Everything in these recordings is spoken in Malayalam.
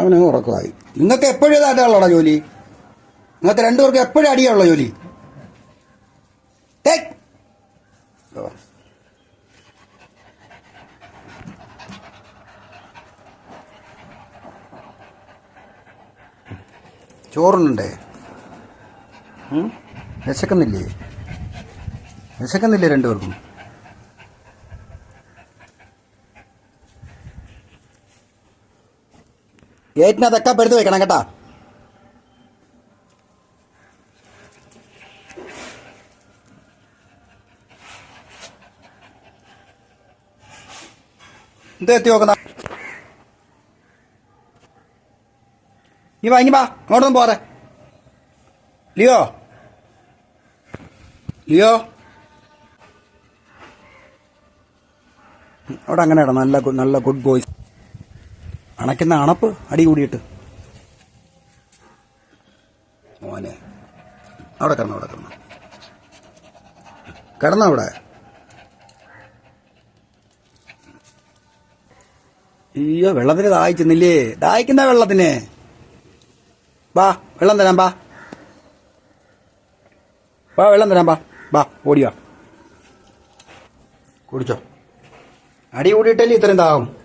അവനങ്ങ് ഉറക്കമായി. നിങ്ങൾക്ക് എപ്പോഴും ഇതായിട്ടുള്ളടാ ജോലി? നിങ്ങൾക്ക് രണ്ടുപേർക്ക് എപ്പോഴും അടിയുള്ള ജോലി. ചോറുണ്ടേ? വിശക്കുന്നില്ലേ? വിശക്കുന്നില്ലേ രണ്ടുപേർക്കും? ഗേറ്റിനകത്തൊക്കെ പെടുത്ത് വെക്കണം കേട്ടാ. എന്ത് എത്തി നോക്കുന്ന. നീ വാ ഇനി വാ അങ്ങോട്ടൊന്നും പോരെ ലിയോ? ലിയോ? അവിടെ അങ്ങനെ നല്ല നല്ല ഗുഡ് ബോയ്സ് അണയ്ക്കുന്ന അണപ്പ് അടി കൂടിയിട്ട്. മോനെ അവിടെ കിടന്നു അവിടെ കിടന്നു. കിടന്നു അവിടെ. അയ്യോ വെള്ളത്തിന് ദാഹിക്കുന്നില്ലേ ദാഹിക്കുന്ന വെള്ളത്തിന്? വാ വെള്ളം തരാം വാ. വാ വെള്ളം തരാം വാ. വാ ഓടിയോ. കുടിച്ചോ. അടി കൂടിയിട്ടല്ലേ ഇത്രയും ദാഹം?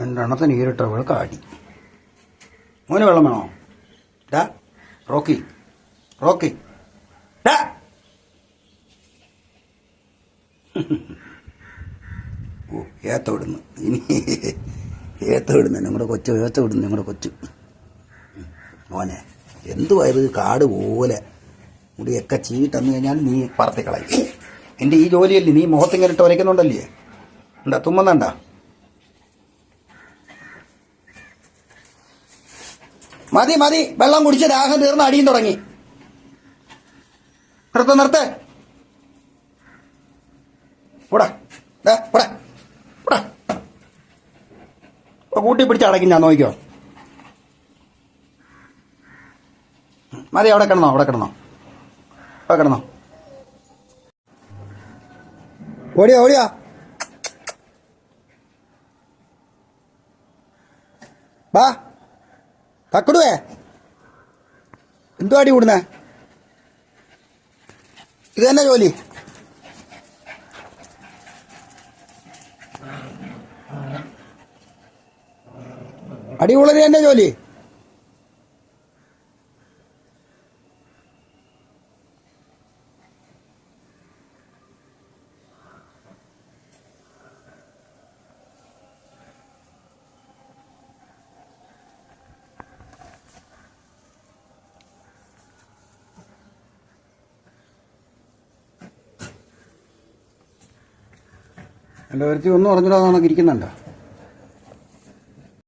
രണ്ടെണ്ണത്തിന് നീരിട്ട കാടി. മോന് വെള്ളം വേണോ? ഡാ റോക്കി റോക്കി ഡാ. ഓ ഏത്ത വിടുന്നു ഇനി ഏത്ത വിടുന്നു നിങ്ങളുടെ കൊച്ചു ഏത്ത വിടുന്നു നിങ്ങളുടെ കൊച്ചു. മോനെ എന്തുവായത് കാട് പോലെ? മുടിയൊക്കെ ചീട്ടെന്ന് കഴിഞ്ഞാൽ നീ പറത്തിക്കളയും. എന്റെ ഈ ജോലിയല്ലേ നീ മുഖത്തിങ്ങനെ ഇട്ട് വരയ്ക്കുന്നുണ്ടല്ലേ? എന്താ തുമ്മുന്നുണ്ടാ? മതി മതി. വെള്ളം കുടിച്ച് ദാഹം തീർന്ന് അടിയും തുടങ്ങി. നിർത്ത് നിർത്ത്. കൂട്ടി പിടിച്ച് അടയ്ക്കും ഞാൻ നോക്കിയോ മതി അവിടെ കിടന്നോ അവിടെ കിടന്നോ. അവിടെ കിടന്നോ. ഓടിയോ ഓടിയോ. ബാ. തക്കടുവേ. എന്തോ അടി കൂടുന്നേ ഇത് തന്നെ ജോലി? അടി കൂടുതൽ തന്നെ ജോലി. എന്റെ ഒരുത്തി ഒന്നും അറിഞ്ഞിടാതെ ഇരിക്കുന്നുണ്ടോ